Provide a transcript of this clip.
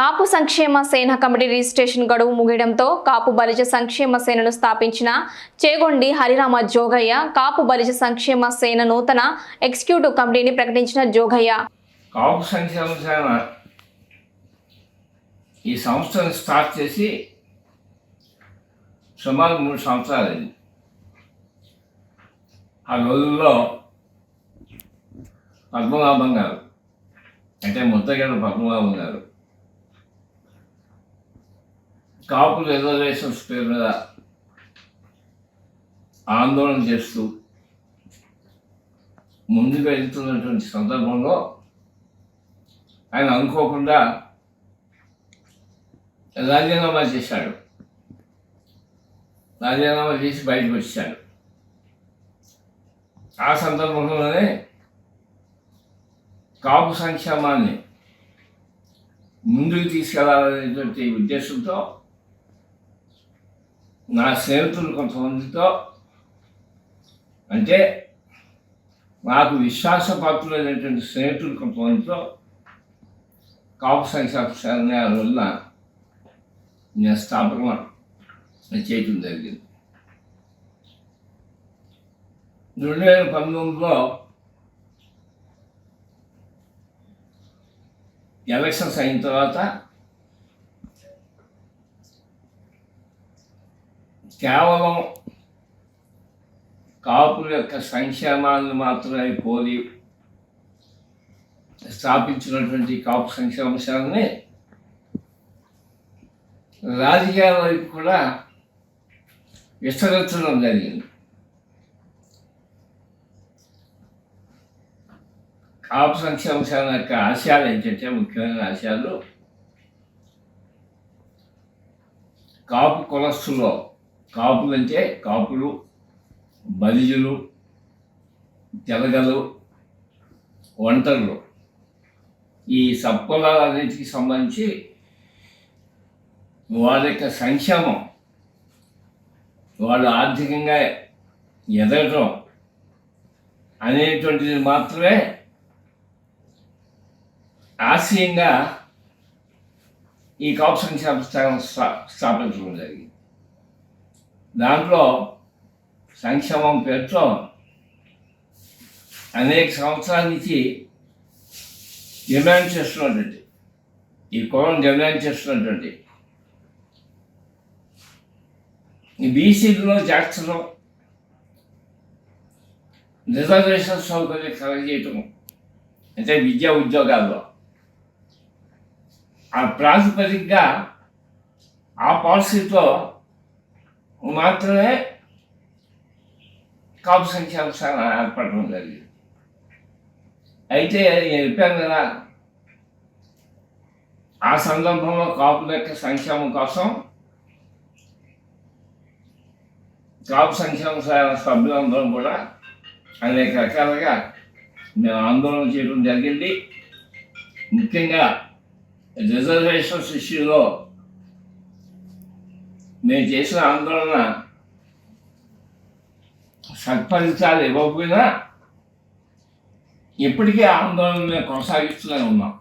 కాపు సంక్షేమ సేన committee registration గడువు ముగియడంతో కాపు బలిజ సంక్షేమ సేనను స్థాపించిన చేగొండి హరిరామ జోగయ్య కాపు బలిజ సంక్షేమ సేన నూతన ఎగ్జిక్యూటివ్ కమిటీని ప్రకటించిన జోగయ్య. కాపు సంక్షేమ సేన ఈ సంస్థను స్టార్ట్ చేసి సుమారు మూడు సంవత్సరాలు ఆ రోజుల్లో పద్మనాభం గారు అంటే ముద్దగడ పద్మనాభం గారు కాపు రిజర్వేషన్స్ పేరు మీద ఆందోళన చేస్తూ ముందుకు వెళ్తున్నటువంటి సందర్భంలో ఆయన అనుకోకుండా రాజీనామా చేశాడు. రాజీనామా చేసి బయటకు వచ్చాడు. ఆ సందర్భంలోనే కాపు సంక్షేమాన్ని ముందుకు తీసుకెళ్ళాలనేటువంటి ఉద్దేశంతో నా స్నేహితులు కొంతమందితో అంటే నాకు విశ్వాసపాత్రులైనటువంటి స్నేహితులు కొంతమందితో కాపు సంక్షేమ వల్ల నేను స్థాపన చేయటం జరిగింది. రెండు వేల పంతొమ్మిదిలో ఎలక్షన్స్ అయిన తర్వాత కేవలం కాపుల యొక్క సంక్షేమాన్ని మాత్రమే పోలి స్థాపించినటువంటి కాపు సంక్షేమ సేవని రాజకీయాల వైపు కూడా విస్తరించడం జరిగింది. కాపు సంక్షేమ యొక్క ఆశయాలు ఏంటంటే ముఖ్యమైన ఆశయాలు కాపు కులస్తులో కాపులు అంటే కాపులు బలిజులు తెలగలు ఒంటర్లు. ఈ సబ్కులాలన్నింటికి సంబంధించి వాళ్ళ యొక్క సంక్షేమం వాళ్ళు ఆర్థికంగా ఎదగటం అనేటువంటిది మాత్రమే ఆశయంగా ఈ కాపు సంక్షేమ స్థానం స్థాపించడం జరిగింది. దాంట్లో సంక్షేమం పేరుతో అనేక సంవత్సరాల నుంచి డిమాండ్ చేస్తున్నటువంటి ఈ కులం డిమాండ్ చేస్తున్నటువంటి. ఈ బీసీలో జాగ్రత్తలో రిజర్వేషన్ సౌకర్యం కలగజేయటం అంటే విద్యా ఉద్యోగాల్లో. ఆ ప్రాతిపదికగా ఆ పాలసీతో మాత్రమే కాపు సంక్షేమ శాఖ ఏర్పడడం జరిగింది. అయితే నేను చెప్పాను కదా. ఆ సందర్భంలో కాపుల యొక్క సంక్షేమం కోసం కాపు సంక్షేమ శాఖ సభ్యులందరం కూడా అనేక రకాలుగా మేము ఆందోళన చేయడం జరిగింది. ముఖ్యంగా రిజర్వేషన్స్ ఇష్యూలో మేము చేసిన ఆందోళన సత్ఫలితాలు ఇవ్వకపోయినా ఇప్పటికీ ఆందోళన మేము కొనసాగిస్తూనే ఉన్నాం.